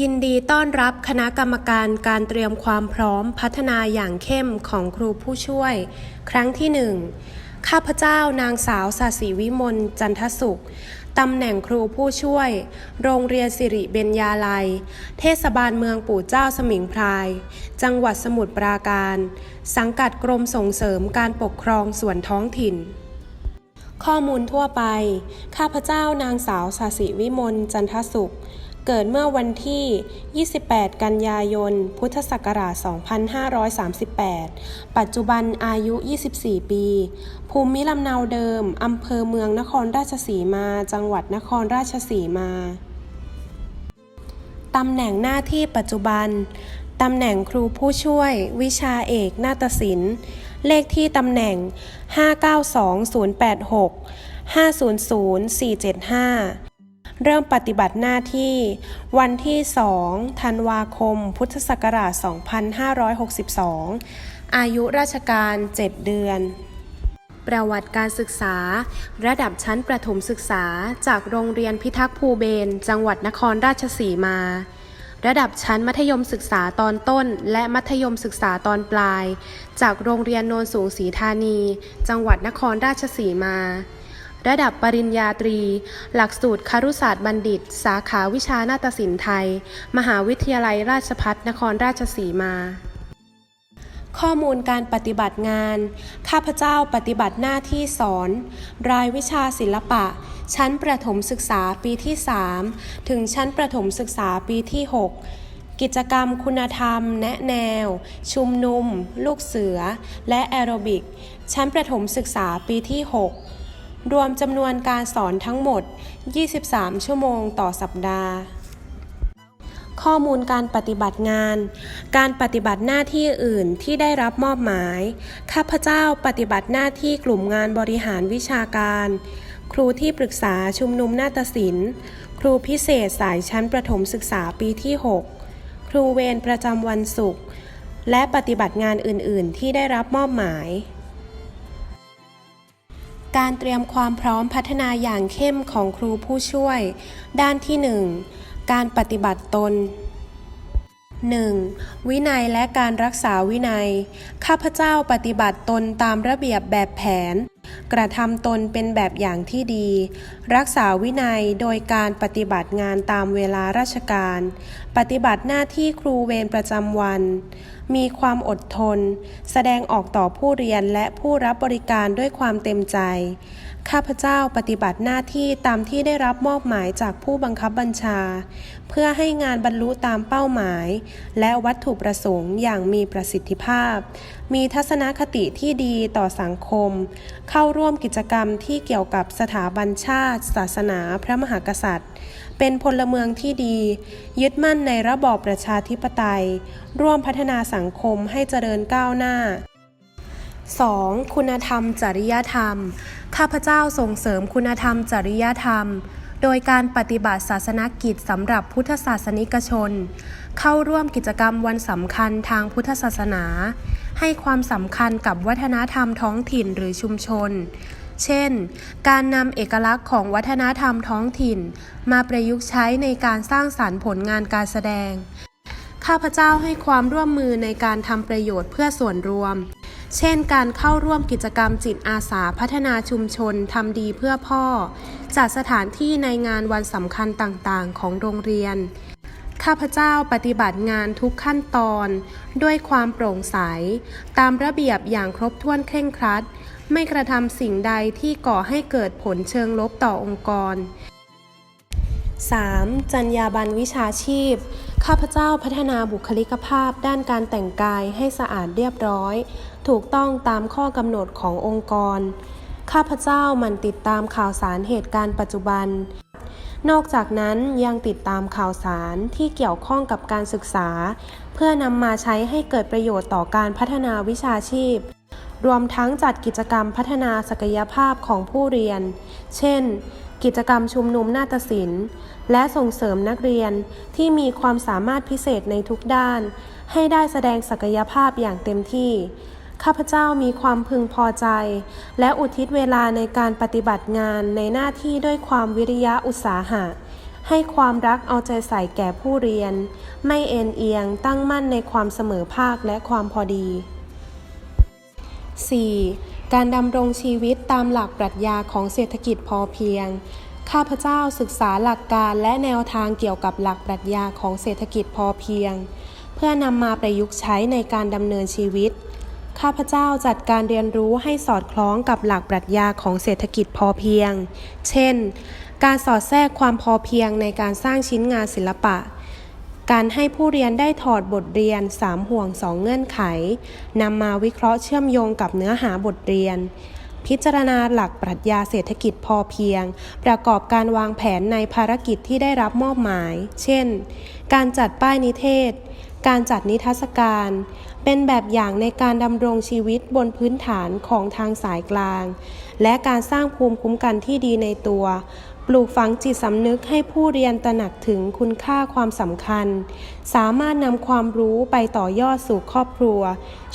ยินดีต้อนรับคณะกรรมการการเตรียมความพร้อมพัฒนาอย่างเข้มของครูผู้ช่วย ครั้งที่หนึ่งข้าพเจ้านางสาวสาสีวิมลจันทสุขตำแหน่งครูผู้ช่วย โรงเรียนสิริเบญญาลัย เทศบาลเมืองปู่เจ้าสมิงพราย จังหวัดสมุทรปราการ สังกัดกรมส่งเสริมการปกครองส่วนท้องถิ่น ข้อมูลทั่วไป ข้าพเจ้านางสาวสาสิวิมลจันทสุข เกิดเมื่อวันที่ 28 กันยายน พุทธศักราช 2538 ปัจจุบันอายุ 24 ปี ภูมิลำเนาเดิม อำเภอเมืองนครราชสีมา จังหวัดนครราชสีมา ตำแหน่งหน้าที่ปัจจุบัน ตำแหน่งครูผู้ช่วย วิชาเอกนาฏศิลป์ เลขที่ตำแหน่ง 592086 500475 เริ่มปฏิบัติหน้าที่ วันที่ 2 ธันวาคม พุทธศักราช 2562 อายุราชการ 7 เดือน ประวัติการศึกษา ระดับชั้นประถมศึกษาจากโรงเรียนพิทักษ์ภูเบศรจังหวัดนครราชสีมา ระดับชั้นมัธยมศึกษาตอนต้น และมัธยมศึกษาตอนปลาย จากโรงเรียนโนนสูงศรีธานี จังหวัดนครราชสีมา ระดับปริญญาตรี หลักสูตรครุศาสตร์บัณฑิต สาขาวิชานาฏศิลป์ไทย มหาวิทยาลัยราชภัฏนครราชสีมา ข้อมูลการปฏิบัติงาน ข้าพเจ้าปฏิบัติหน้าที่สอน รายวิชาศิลปะ ชั้นประถมศึกษาปีที่ 3 ถึงชั้นประถมศึกษาปีที่ 6กิจกรรมคุณธรรม แนะแนว ชุมนุม ลูกเสือ และแอโรบิก ชั้นประถมศึกษาปีที่ 6 รวมจำนวนการสอนทั้งหมด 23 ชั่วโมงต่อสัปดาห์ ข้อมูลการปฏิบัติงาน การปฏิบัติหน้าที่อื่นที่ได้รับมอบหมาย ข้าพเจ้าปฏิบัติหน้าที่กลุ่มงานบริหารวิชาการ ครูที่ปรึกษาชุมนุมนาฏศิลป์ ครูพิเศษสายชั้นประถมศึกษาปีที่ 6 ครูเวรประจำวันศุกร์ และปฏิบัติงานอื่น ๆ ที่ได้รับมอบหมาย การเตรียมความพร้อมพัฒนาอย่างเข้มของครูผู้ช่วย ด้านที่ 1 การปฏิบัติตน 1. วินัยและการรักษาวินัย ข้าพเจ้าปฏิบัติตนตามระเบียบแบบแผน กระทำตนเป็นแบบอย่างที่ดี รักษาวินัยโดยการปฏิบัติงานตามเวลาราชการ ปฏิบัติหน้าที่ครูเวรประจำวัน มีความอดทน แสดงออกต่อผู้เรียนและผู้รับบริการด้วยความเต็มใจ ข้าพเจ้าปฏิบัติหน้าที่ตามที่ได้รับมอบหมายจากผู้บังคับบัญชา เพื่อให้งานบรรลุตามเป้าหมาย และวัตถุประสงค์อย่างมีประสิทธิภาพ มีทัศนคติที่ดีต่อสังคม เข้าร่วมกิจกรรมที่เกี่ยวกับสถาบันชาติ ศาสนาพระมหากษัตริย์ เป็นพลเมืองที่ดี ยึดมั่นในระบอบประชาธิปไตย ร่วมพัฒนาสังคมให้เจริญก้าวหน้า 2. คุณธรรมจริยธรรม ข้าพเจ้าส่งเสริมคุณธรรมจริยธรรม โดยการปฏิบัติศาสนกิจสำหรับพุทธศาสนิกชน เข้าร่วมกิจกรรมวันสำคัญทางพุทธศาสนา ให้ความสำคัญกับวัฒนธรรมท้องถิ่นหรือชุมชน เช่น การนำเอกลักษณ์ของวัฒนธรรมท้องถิ่น มาประยุกต์ใช้ในการสร้างสรรค์ผลงานการแสดง ข้าพเจ้าให้ความร่วมมือในการทำประโยชน์เพื่อส่วนรวม เช่น การเข้าร่วมกิจกรรมจิตอาสาพัฒนาชุมชนทำดีเพื่อพ่อ จัดสถานที่ในงานวันสำคัญต่างๆ ของโรงเรียน ข้าพเจ้าปฏิบัติงานทุกขั้นตอน ด้วยความโปร่งใส ตามระเบียบอย่างครบถ้วนเคร่งครัด ไม่กระทำสิ่งใดที่ก่อให้เกิดผลเชิงลบต่อองค์กร 3. จรรยาบรรณวิชาชีพ ข้าพเจ้าพัฒนาบุคลิกภาพด้านการแต่งกายให้สะอาดเรียบร้อย ถูกต้องตามข้อกำหนดขององค์กร ข้าพเจ้ามันติดตามข่าวสารเหตุการณ์ปัจจุบัน นอกจากนั้นยังติดตามข่าวสารที่เกี่ยวข้องกับการศึกษา เพื่อนำมาใช้ให้เกิดประโยชน์ต่อการพัฒนาวิชาชีพ รวมทั้งจัดกิจกรรมพัฒนาศักยภาพของผู้เรียน เช่น กิจกรรมชุมนุมนาฏศิลป์ และส่งเสริมนักเรียนที่มีความสามารถพิเศษในทุกด้านให้ได้แสดงศักยภาพอย่างเต็มที่ ข้าพเจ้ามีความพึงพอใจ และอุทิศเวลาในการปฏิบัติงานในหน้าที่ด้วยความวิริยะอุตสาหะ ให้ความรักเอาใจใส่แก่ผู้เรียน ไม่เอ็นเอียงตั้งมั่นในความเสมอภาคและความพอดี 4. การดำรงชีวิตตามหลักปรัชญาของเศรษฐกิจพอเพียง ข้าพเจ้าศึกษาหลักการและแนวทางเกี่ยวกับหลักปรัชญาของเศรษฐกิจพอเพียง เพื่อนำมาประยุกต์ใช้ในการดำเนินชีวิต ข้าพเจ้าจัดการเรียนรู้ให้สอดคล้องกับหลักปรัชญาของเศรษฐกิจพอเพียง เช่น การสอดแทรกความพอเพียงในการสร้างชิ้นงานศิลปะ การให้ผู้เรียนได้ถอดบทเรียน 3 ห่วง 2 เงื่อนไข นำมาวิเคราะห์เชื่อมโยงกับเนื้อหาบทเรียน พิจารณาหลักปรัชญาเศรษฐกิจพอเพียง ประกอบการวางแผนในภารกิจที่ได้รับมอบหมาย เช่น การจัดป้ายนิเทศ การจัดนิทรรศการ เป็นแบบอย่างในการดำรงชีวิตบนพื้นฐานของทางสายกลาง และการสร้างภูมิคุ้มกันที่ดีในตัว ปลูกฝังจิตสำนึกให้ผู้เรียนตระหนักถึงคุณค่าความสำคัญ สามารถนำความรู้ไปต่อยอดสู่ครอบครัว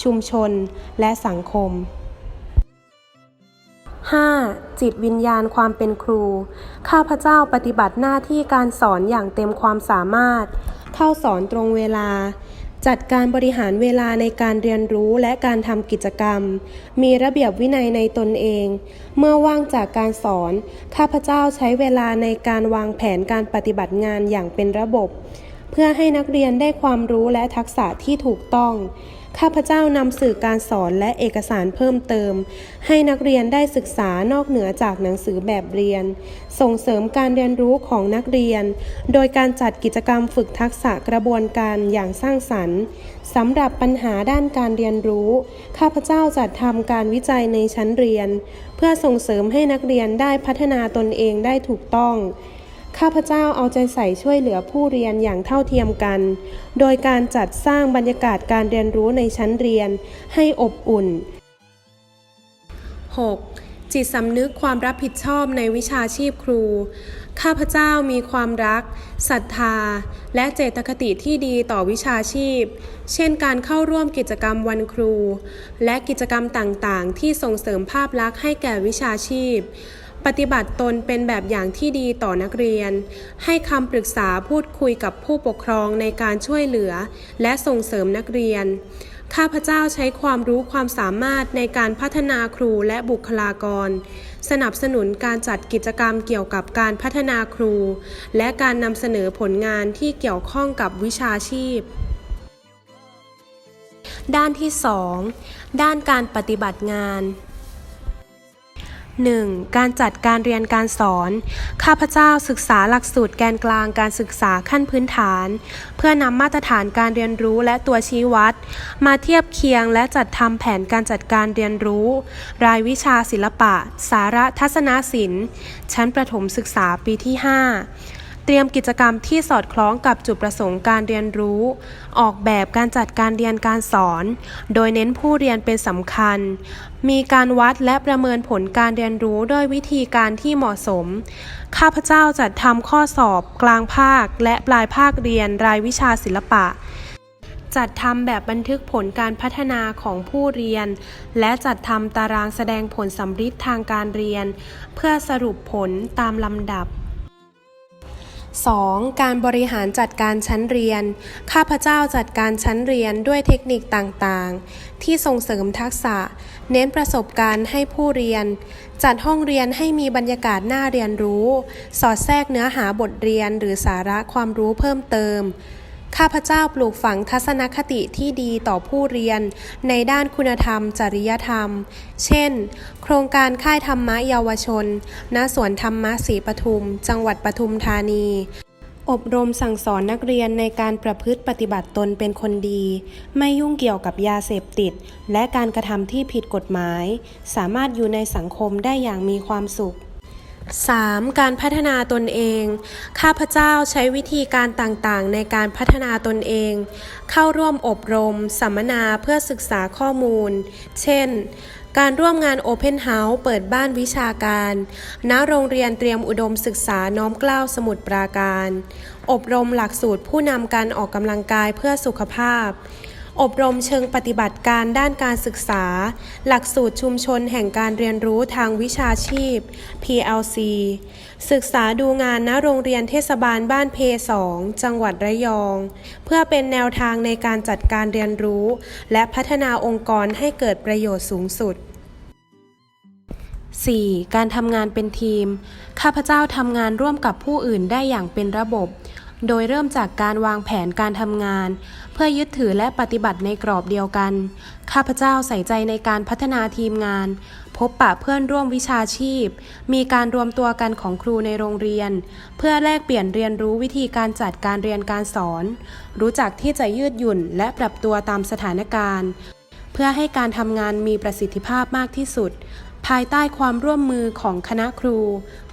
ชุมชน และสังคม 5. จิตวิญญาณความเป็นครู ข้าพเจ้าปฏิบัติหน้าที่การสอนอย่างเต็มความสามารถ เข้าสอนตรงเวลา จัดการบริหารเวลาในการเรียนรู้และการทำกิจกรรม มีระเบียบวินัยในตนเอง เมื่อว่างจากการสอน ข้าพเจ้าใช้เวลาในการวางแผนการปฏิบัติงานอย่างเป็นระบบ เพื่อให้นักเรียนได้ความรู้และทักษะที่ถูกต้อง ข้าพเจ้านำสื่อการสอนและเอกสารเพิ่มเติม ให้นักเรียนได้ศึกษานอกเหนือจากหนังสือแบบเรียน ส่งเสริมการเรียนรู้ของนักเรียน โดยการจัดกิจกรรมฝึกทักษะกระบวนการอย่างสร้างสรรค์สำหรับปัญหาด้านการเรียนรู้ ข้าพเจ้าจัดทำการวิจัยในชั้นเรียน เพื่อส่งเสริมให้นักเรียนได้พัฒนาตนเองได้ถูกต้อง ข้าพเจ้าเอาใจใส่ช่วยเหลือผู้เรียนอย่างเท่าเทียมกัน โดยการจัดสร้างบรรยากาศการเรียนรู้ในชั้นเรียนให้อบอุ่น 6. จิตสำนึกความรับผิดชอบในวิชาชีพครู ข้าพเจ้ามีความรักศรัทธา และเจตคติที่ดีต่อวิชาชีพ เช่นการเข้าร่วมกิจกรรมวันครู และกิจกรรมต่างๆ ที่ส่งเสริมภาพลักษณ์ให้แก่วิชาชีพ ปฏิบัติตนเป็นแบบอย่างที่ดีต่อนักเรียน ให้คำปรึกษาพูดคุยกับผู้ปกครองในการช่วยเหลือ และส่งเสริมนักเรียน ข้าพเจ้าใช้ความรู้ความสามารถในการพัฒนาครูและบุคลากร สนับสนุนการจัดกิจกรรมเกี่ยวกับการพัฒนาครู และการนำเสนอผลงานที่เกี่ยวข้องกับวิชาชีพด้านที่ 2 ด้านการปฏิบัติงาน 1. การจัดการเรียนการสอน ข้าพเจ้าศึกษาหลักสูตรแกนกลางการศึกษาขั้นพื้นฐาน เพื่อนำมาตรฐานการเรียนรู้และตัวชี้วัด มาเทียบเคียงและจัดทำแผนการจัดการเรียนรู้ รายวิชาศิลปะ สาระทัศนศิลป์ ชั้นประถมศึกษาปีที่ 5 เตรียมกิจกรรมที่สอดคล้องกับจุดประสงค์การเรียนรู้ ออกแบบการจัดการเรียนการสอน โดยเน้นผู้เรียนเป็นสำคัญ มีการวัดและประเมินผลการเรียนรู้ด้วยวิธีการที่เหมาะสม ข้าพเจ้าจัดทำข้อสอบกลางภาค และปลายภาคเรียนรายวิชาศิลปะจัดทำแบบบันทึกผลการพัฒนาของผู้เรียน และจัดทำตารางแสดงผลสำฤทธิ์ทางการเรียน เพื่อสรุปผลตามลำดับ 2. การบริหารจัดการชั้นเรียน ข้าพเจ้าจัดการชั้นเรียนด้วยเทคนิคต่างๆ ที่ส่งเสริมทักษะ เน้นประสบการณ์ให้ผู้เรียน จัดห้องเรียนให้มีบรรยากาศน่าเรียนรู้ สอดแทรกเนื้อหาบทเรียนหรือสาระความรู้เพิ่มเติม ข้าพเจ้าปลูกฝังทัศนคติที่ดีต่อผู้เรียน ในด้านคุณธรรม จริยธรรม เช่น โครงการค่ายธรรมะเยาวชน ณ สวนธรรมะศรีปทุม จังหวัดปทุมธานี อบรมสั่งสอนนักเรียนในการประพฤติปฏิบัติตนเป็นคนดี ไม่ยุ่งเกี่ยวกับยาเสพติด และการกระทำที่ผิดกฎหมาย สามารถอยู่ในสังคมได้อย่างมีความสุข 3. การพัฒนาตนเอง ข้าพเจ้าใช้วิธีการต่างๆ ในการพัฒนาตนเอง เข้าร่วมอบรม สัมมนาเพื่อศึกษาข้อมูล เช่น การร่วมงาน Open House เปิดบ้านวิชาการ ณ โรงเรียนเตรียมอุดมศึกษาน้อมเกล้าสมุทรปราการ อบรมหลักสูตรผู้นำการออกกำลังกายเพื่อสุขภาพ อบรมเชิงปฏิบัติการด้านการศึกษา หลักสูตรชุมชนแห่งการเรียนรู้ทางวิชาชีพ PLC ศึกษาดูงานณโรงเรียนเทศบาลบ้านเพ2จังหวัดระยอง เพื่อเป็นแนวทางในการจัดการเรียนรู้ และพัฒนาองค์กรให้เกิดประโยชน์สูงสุด 4. การทำงานเป็นทีม ข้าพเจ้าทำงานร่วมกับผู้อื่นได้อย่างเป็นระบบ โดยเริ่มจากการวางแผนการทำงาน เพื่อยึดถือและปฏิบัติในกรอบเดียวกัน ข้าพเจ้าใส่ใจในการพัฒนาทีมงาน พบปะเพื่อนร่วมวิชาชีพ มีการรวมตัวกันของครูในโรงเรียน เพื่อแลกเปลี่ยนเรียนรู้วิธีการจัดการเรียนการสอน รู้จักที่จะยืดหยุ่นและปรับตัวตามสถานการณ์ เพื่อให้การทำงานมีประสิทธิภาพมากที่สุดภายใต้ความร่วมมือของคณะครู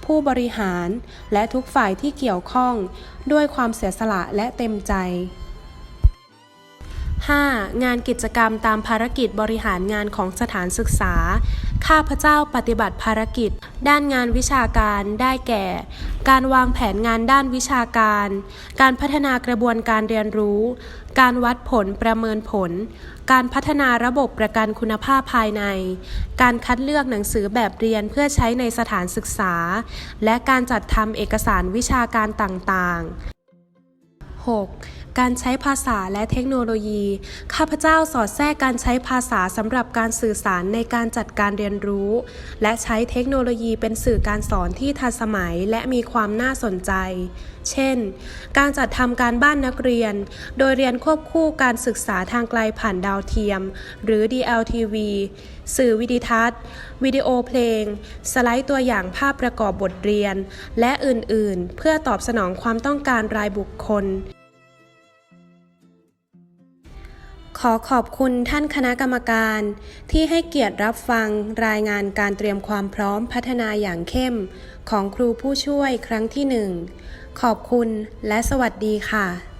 ผู้บริหาร และทุกฝ่ายที่เกี่ยวข้อง ด้วยความเสียสละและเต็มใจ 5. งานกิจกรรมตามภารกิจบริหารงานของสถานศึกษา ข้าพเจ้าปฏิบัติภารกิจ ด้านงานวิชาการได้แก่ การวางแผนงานด้านวิชาการ การพัฒนากระบวนการเรียนรู้ การวัดผลประเมินผล การพัฒนาระบบประกันคุณภาพภายใน การคัดเลือกหนังสือแบบเรียนเพื่อใช้ในสถานศึกษา และการจัดทำเอกสารวิชาการต่างๆ 6. การใช้ภาษาและเทคโนโลยี ข้าพเจ้าสอดแทรกการใช้ภาษาสำหรับการสื่อสารในการจัดการเรียนรู้ และใช้เทคโนโลยีเป็นสื่อการสอนที่ทันสมัยและมีความน่าสนใจ เช่น การจัดทำการบ้านนักเรียน โดยเรียนควบคู่การศึกษาทางไกลผ่านดาวเทียม หรือ DLTV สื่อวิดิทัศน์ วิดีโอเพลง สไลด์ตัวอย่างภาพประกอบบทเรียน และอื่น ๆ เพื่อตอบสนองความต้องการรายบุคคล ขอขอบคุณท่านคณะกรรมการ ที่ให้เกียรติรับฟังรายงานการเตรียมความพร้อมพัฒนาอย่างเข้ม ของครูผู้ช่วยครั้งที่หนึ่งขอบคุณและสวัสดีค่ะ